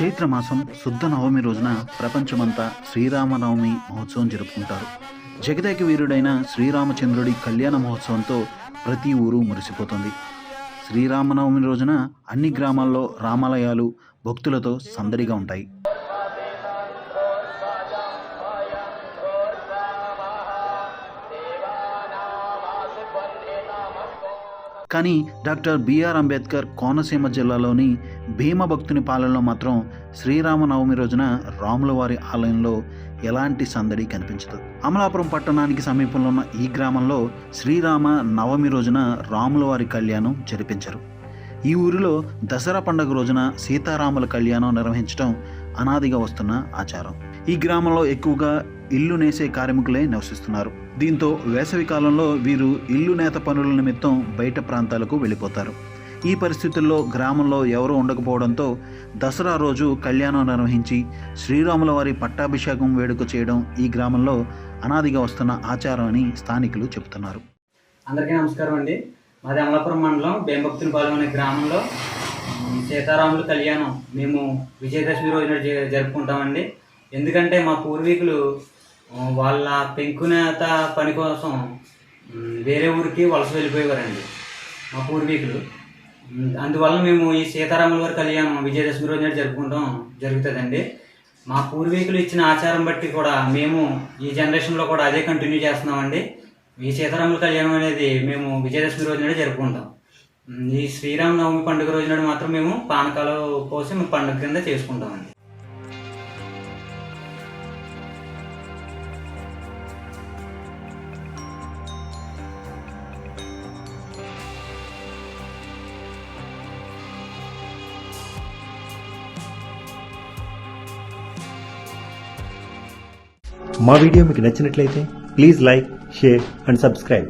చైత్రమాసం శుద్ధ నవమి రోజున ప్రపంచమంతా శ్రీరామనవమి మహోత్సవం జరుపుకుంటారు. జగదేక వీరుడైన శ్రీరామచంద్రుడి కళ్యాణ మహోత్సవంతో ప్రతి ఊరు మురిసిపోతుంది. శ్రీరామనవమి రోజున అన్ని గ్రామాల్లో రామాలయాలు భక్తులతో సందడిగా ఉంటాయి. కానీ డాక్టర్ బిఆర్ అంబేద్కర్ కోనసీమ జిల్లాలోని భీమభక్తుని పాలనలో మాత్రం శ్రీరామనవమి రోజున రాముల వారి ఆలయంలో ఎలాంటి సందడి కనిపించదు. అమలాపురం పట్టణానికి సమీపంలో ఉన్న ఈ గ్రామంలో శ్రీరామ నవమి రోజున రాముల వారి కళ్యాణం జరిపించరు. ఈ ఊరిలో దసరా పండుగ రోజున సీతారాముల కళ్యాణం నిర్వహించడం అనాదిగా వస్తున్న ఆచారం. ఈ గ్రామంలో ఎక్కువగా ఇల్లు నేసే కార్మికులే నివసిస్తున్నారు. దీంతో వేసవి కాలంలో వీరు ఇల్లు నేత పనుల నిమిత్తం బయట ప్రాంతాలకు వెళ్ళిపోతారు. ఈ పరిస్థితుల్లో గ్రామంలో ఎవరూ ఉండకపోవడంతో దసరా రోజు కళ్యాణం నిర్వహించి శ్రీరాముల వారి పట్టాభిషేకం వేడుక చేయడం ఈ గ్రామంలో అనాదిగా వస్తున్న ఆచారం అని స్థానికులు చెబుతున్నారు. అందరికీ నమస్కారం అండి. మాది అమలాపురం మండలం బేంభక్తుని పాలెం అనే గ్రామంలో సీతారాముల కళ్యాణం మేము విజయదశమి రోజున జ- జరుపుకుంటామండి. ఎందుకంటే మా పూర్వీకులు వాళ్ళ పెంకునేత పని కోసం వేరే ఊరికి వలస వెళ్ళిపోయేవారండి మా పూర్వీకులు. అందువల్ల మేము ఈ సీతారాముల వారి కళ్యాణం విజయదశమి రోజున జరుపుకుంటాం జరుగుతుందండి. మా పూర్వీకులు ఇచ్చిన ఆచారం బట్టి కూడా మేము ఈ జనరేషన్లో కూడా అదే కంటిన్యూ చేస్తున్నామండి. ఈ సీతారాముల కళ్యాణం అనేది మేము విజయదశమి రోజున జరుపుకుంటాం. ఈ శ్రీరామ నవమి పండుగ రోజున మాత్రం మేము పానకాలు పోసి మేము పండుగ కింద చేసుకుంటామండి. మా వీడియో మీకు నచ్చినట్లయితే please like share and subscribe.